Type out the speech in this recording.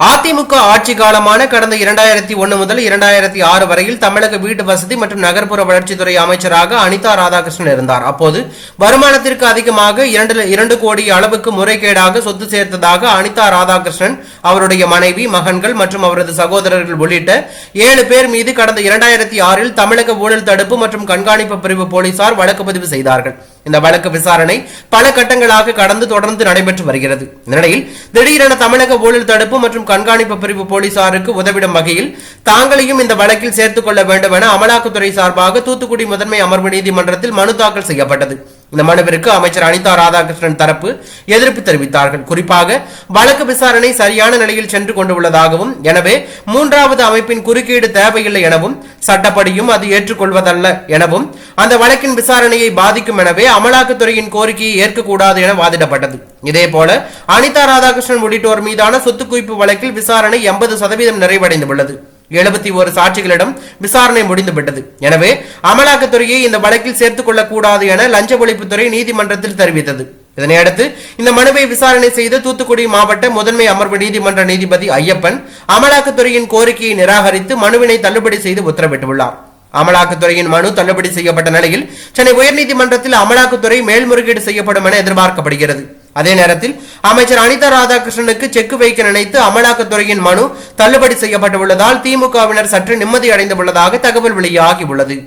அதிமுக ஆட்சி காலமான கடந்த இரண்டாயிரத்தி ஒன்று முதல் இரண்டாயிரத்தி ஆறு வரையில் தமிழக வீட்டு வசதி மற்றும் நகர்ப்புற வளர்ச்சித்துறை அமைச்சராக அனிதா ராதாகிருஷ்ணன் இருந்தார். அப்போது வருமானத்திற்கு அதிகமாக இரண்டு இரண்டு கோடி அளவுக்கு முறைகேடாக சொத்து சேர்த்ததாக அனிதா ராதாகிருஷ்ணன் அவருடைய மனைவி மகன்கள் மற்றும் அவரது சகோதரர்கள் உள்ளிட்ட ஏழு பேர் மீது கடந்த இரண்டாயிரத்தி ஆறில் தமிழக ஊழல் தடுப்பு மற்றும் கண்காணிப்பு பிரிவு போலீசார் வழக்கு பதிவு செய்தார்கள். இந்த வழக்கு விசாரணை பல கட்டங்களாக கடந்து தொடர்ந்து நடைபெற்று வருகிறது. இந்நிலையில் திடீரென தமிழக ஊழல் தடுப்பு மற்றும் கண்காணிப்பு பிரிவு போலீசாருக்கு உதவிடும் வகையில் தாங்களையும் இந்த வழக்கில் சேர்த்துக் கொள்ள வேண்டும் என அமலாக்கத்துறை சார்பாக தூத்துக்குடி முதன்மை அமர்வு நீதிமன்றத்தில் மனு தாக்கல் செய்யப்பட்டது. இந்த மனுவிற்கு அமைச்சர் அனிதா ராதாகிருஷ்ணன் தரப்பு எதிர்ப்பு தெரிவித்தார்கள். குறிப்பாக வழக்கு விசாரணை சரியான நிலையில் சென்று கொண்டுள்ளதாகவும் எனவே மூன்றாவது அமைப்பின் குறுக்கீடு தேவையில்லை எனவும் சட்டப்படியும் அது ஏற்றுக்கொள்வதல்ல எனவும் அந்த வழக்கின் விசாரணையை பாதிக்கும் எனவே அமலாக்கத்துறையின் கோரிக்கையை ஏற்கக்கூடாது என வாதிடப்பட்டது. இதேபோல அனிதா ராதாகிருஷ்ணன் உள்ளிட்டோர் மீதான சொத்து குவிப்பு வழக்கில் விசாரணை எண்பது சதவீதம் நிறைவடைந்துள்ளது. எழுபத்தி ஒரு சாட்சிகளிடம் விசாரணை முடிந்துவிட்டது. எனவே அமலாக்கத்துறையை இந்த வழக்கில் சேர்த்துக் கொள்ளக்கூடாது என லஞ்ச ஒழிப்புத்துறை நீதிமன்றத்தில் தெரிவித்தது. இதனையடுத்து இந்த மனுவை விசாரணை செய்த தூத்துக்குடி மாவட்ட முதன்மை அமர்வு நீதிமன்ற நீதிபதி ஐயப்பன் அமலாக்கத்துறையின் கோரிக்கையை நிராகரித்து மனுவினை தள்ளுபடி செய்து உத்தரவிட்டுள்ளார். அமலாக்கத்துறையின் மனு தள்ளுபடி செய்யப்பட்ட நிலையில் சென்னை உயர்நீதிமன்றத்தில் அமலாக்கத்துறை மேல்முறையீடு செய்யப்படும் என எதிர்பார்க்கப்படுகிறது. அதே நேரத்தில் அமைச்சர் அனிதா ராதாகிருஷ்ணனுக்கு செக் வைக்க நினைத்து அமலாக்கத்துறையின் மனு தள்ளுபடி செய்யப்பட்டுள்ளதால் திமுகவினர் சற்று நிம்மதி அடைந்துள்ளதாக தகவல் வெளியாகியுள்ளது